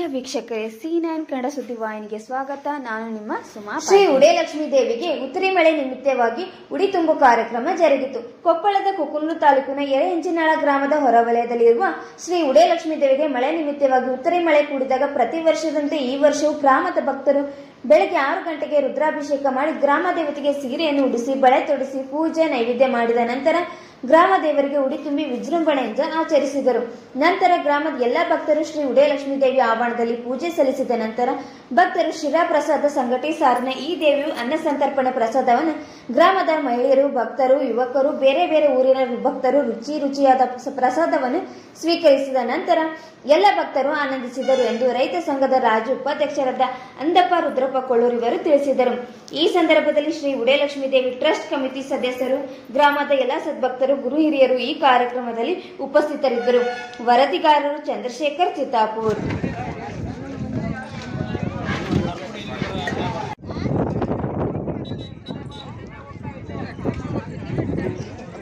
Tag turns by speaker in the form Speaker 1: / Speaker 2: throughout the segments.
Speaker 1: ಪ್ರಿಯ ವೀಕ್ಷಕರೇ C nine Kannada ಸುದ್ದಿವಾಹಿನಿಗೆ ಸ್ವಾಗತ. ನಾನು ನಿಮ್ಮ ಸುಮಾ
Speaker 2: ಶ್ರೀ ಉಡೇಲಕ್ಷ್ಮೀ ದೇವಿಗೆ ಉತ್ತರಿ ಮಳೆ ನಿಮಿತ್ತವಾಗಿ ಉಡಿ ತುಂಬು ಕಾರ್ಯಕ್ರಮ ಜರುಗಿತು. ಕೊಪ್ಪಳದ ಕುಕುಂಲು ತಾಲೂಕಿನ ಎರೆಹಂಚಿನಾಳ ಗ್ರಾಮದ ಹೊರವಲಯದಲ್ಲಿರುವ ಶ್ರೀ ಉಡೇಲಕ್ಷ್ಮೀ ದೇವಿಗೆ ಮಳೆ ನಿಮಿತ್ತವಾಗಿ ಉತ್ತರಿ ಮಳೆ ಕೂಡಿದಾಗ ಪ್ರತಿ ವರ್ಷದಂತೆ ಈ ವರ್ಷವೂ ಗ್ರಾಮದ ಭಕ್ತರು ಬೆಳಗ್ಗೆ ಆರು ಗಂಟೆಗೆ ರುದ್ರಾಭಿಷೇಕ ಮಾಡಿ ಗ್ರಾಮ ದೇವತೆಗೆ ಸೀರೆಯನ್ನು ಉಡಿಸಿ ಬಳೆ ತೊಡಿಸಿ ಪೂಜೆ ನೈವೇದ್ಯ ಮಾಡಿದ ನಂತರ ಗ್ರಾಮ ದೇವರಿಗೆ ಉಡಿ ತುಂಬಿ ವಿಜೃಂಭಣೆಯಿಂದ ಆಚರಿಸಿದರು. ನಂತರ ಗ್ರಾಮದ ಎಲ್ಲ ಭಕ್ತರು ಶ್ರೀ ಉದಯಲಕ್ಷ್ಮೀ ದೇವಿ ಆವರಣದಲ್ಲಿ ಪೂಜೆ ಸಲ್ಲಿಸಿದ ನಂತರ ಭಕ್ತರು ಶಿರಾ ಪ್ರಸಾದ ಸಂಘಟಿ ಸಾರಿನ ಈ ದೇವಿಯು ಅನ್ನ ಸಂತರ್ಪಣೆ ಪ್ರಸಾದವನ್ನು ಗ್ರಾಮದ ಮಹಿಳೆಯರು, ಭಕ್ತರು, ಯುವಕರು, ಬೇರೆ ಬೇರೆ ಊರಿನ ಭಕ್ತರು ರುಚಿ ರುಚಿಯಾದ ಪ್ರಸಾದವನ್ನು ಸ್ವೀಕರಿಸಿದ ನಂತರ ಎಲ್ಲ ಭಕ್ತರು ಆನಂದಿಸಿದರು ಎಂದು ರೈತ ಸಂಘದ ರಾಜು ಉಪಾಧ್ಯಕ್ಷರಾದ ಅಂದಪ್ಪ ರುದ್ರಪ್ಪ ಕೊಳ್ಳೂರು ಇವರು ತಿಳಿಸಿದರು. ಈ ಸಂದರ್ಭದಲ್ಲಿ ಶ್ರೀ ಉಡಯಲಕ್ಷ್ಮೀ ದೇವಿ ಟ್ರಸ್ಟ್ ಕಮಿಟಿ ಸದಸ್ಯರು, ಗ್ರಾಮದ ಎಲ್ಲ ಸದ್ಭಕ್ತರು ಗುರು ಹಿರಿಯರು ಈ ಕಾರ್ಯಕ್ರಮದಲ್ಲಿ ಉಪಸ್ಥಿತರಿದ್ದರು. ವರದಿಗಾರರು ಚಂದ್ರಶೇಖರ್ ಚಿತ್ತಾಪುರ್.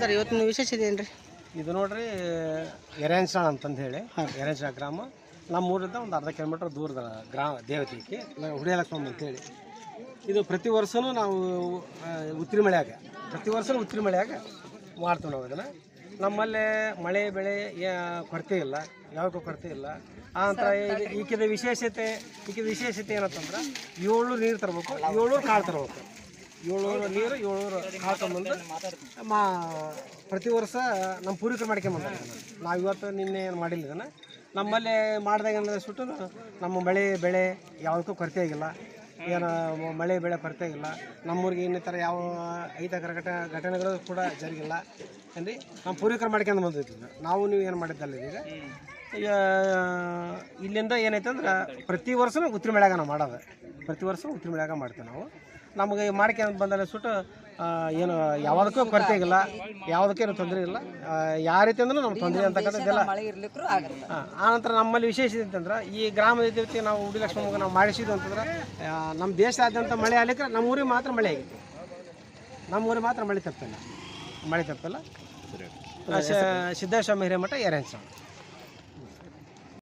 Speaker 3: ಸರ್ ಇವತ್ತಿನ ವಿಶೇಷ ಏನು ರೀ
Speaker 4: ಇದು ನೋಡ್ರಿ ಎರೆನ್ಸಾಳ ಅಂತಂದು ಹೇಳಿ ಎರೆನ್ಸಾಳ ಗ್ರಾಮ. ನಮ್ಮ ಊರಿಂದ ಒಂದು ಅರ್ಧ ಕಿಲೋಮೀಟರ್ ದೂರದ ಗ್ರಾಮ ದೇವತೆಗೆ ಹುಡಿಯಲಕ್ಷ್ಮಮ್ಮ ಅಂತೇಳಿ. ಇದು ಪ್ರತಿ ವರ್ಷವೂ ನಾವು ಉತ್ತಿರಿ ಉತ್ತರಿ ಮಳೆಯಾಗ ಪ್ರತಿ ವರ್ಷವೂ ಉತ್ತರಿ ಮಳೆಯಾಗ ಮಾಡ್ತೀವಿ ನಾವು ಇದನ್ನು. ನಮ್ಮಲ್ಲಿ ಮಳೆ ಬೆಳೆ ಯಾ- ಕೊರತೆ ಇಲ್ಲ. ಯಾವಾಗೂ ಕೊರತೆ ಇಲ್ಲ. ಆ ನಂತರ ಈಕಿದ ವಿಶೇಷತೆ ಈಕಿದ ವಿಶೇಷತೆ ಏನಂತಂದ್ರೆ ಏಳ್ನೂರು ನೀರು ತರಬೇಕು. ಏಳ್ನೂರು ಕಾಳು ತರಬೇಕು. ಏಳ್ನೂರು ನೀರು ಏಳ್ನೂರು ಕಾಳು ತಗೊಂಬಂದು ಮಾ ಪ್ರತಿ ವರ್ಷ ನಮ್ಮ ಪೂರ್ವಿಕರು ಮಾಡ್ಕೊಂಬಂದ ನಾವು ಇವತ್ತು ನಿನ್ನೆ ಏನು ಮಾಡಿಲ್ಲ ಇದನ್ನು. ನಮ್ಮಲ್ಲಿ ಮಾಡಿದಾಗ ಏನಂದ್ರೆ ಸುಟ್ಟು ನಮ್ಮ ಮಳೆ ಬೆಳೆ ಯಾವುದಕ್ಕೂ ಕೊರತೆ ಆಗಿಲ್ಲ. ಏನು ಮಳೆ, ಬೆಳೆ ಬರ್ತಾ ಇಲ್ಲ. ನಮ್ಮೂರಿಗೆ ಇನ್ನಿತರ ಯಾವ ಐತಕರ ಘಟ ಘಟನೆಗಳು ಕೂಡ ಜರುಗಿಲ್ಲ. ಅಂದರೆ ನಮ್ಮ ಪೂರ್ವಿಕರು ಮಾಡ್ಕೊಂಡು ಬಂದಿದ್ದು ನಾವು ನೀವು ಏನು ಮಾಡಿದ್ದಲ್ಲ ಈಗ ಈಗ ಇಲ್ಲಿಂದ ಏನೈತೆ ಅಂದ್ರೆ ಪ್ರತಿ ವರ್ಷನೂ ಉತ್ತರ ಮಳೆಯಾಗ ನಾವು ಮಾಡೋದು. ಪ್ರತಿ ವರ್ಷ ಉತ್ತರ ಮಳೆಯಾಗ ಮಾಡ್ತೇವೆ ನಾವು. ನಮಗೆ ಮಾಡ್ಕೊಂಡು ಬಂದಲ್ಲಿ ಸುಟ್ಟು ಏನು ಯಾವುದಕ್ಕೂ ಕೊರತೆ ಆಗಿಲ್ಲ ಯಾವುದಕ್ಕೇನು ತೊಂದರೆ ಇಲ್ಲ. ಯಾವ ರೀತಿ ಅಂದ್ರೂ ನಮ್ಗೆ ತೊಂದರೆ ಅಂತಕ್ಕಂಥದ್ದೆಲ್ಲ ಆ, ಆನಂತರ ನಮ್ಮಲ್ಲಿ ವಿಶೇಷ ಅಂತಂದ್ರೆ ಈ ಗ್ರಾಮದ ದೇವತೆ ನಾವು ಉಡಿ ಲಕ್ಷ್ಮಮ್ಮಗೆ ನಾವು ಮಾಡಿಸಿದ್ವು ಅಂತಂದ್ರೆ ನಮ್ಮ ದೇಶದಾದ್ಯಂತ ಮಳೆ ಆಗ್ಲಿಕ್ಕೆ ನಮ್ಮ ಊರಿಗೆ ಮಾತ್ರ ಮಳೆ ಆಗಿತ್ತು ನಮ್ಮ ಊರಿಗೆ ಮಾತ್ರ ಮಳೆ ತಪ್ಪಿಲ್ಲ. ಮಳೆ ತಪ್ಪಿಲ್ಲ. ಸಿದ್ದೇಶ್ವರ ಹಿರೇಮಠ ಎರೆನ್ಸ್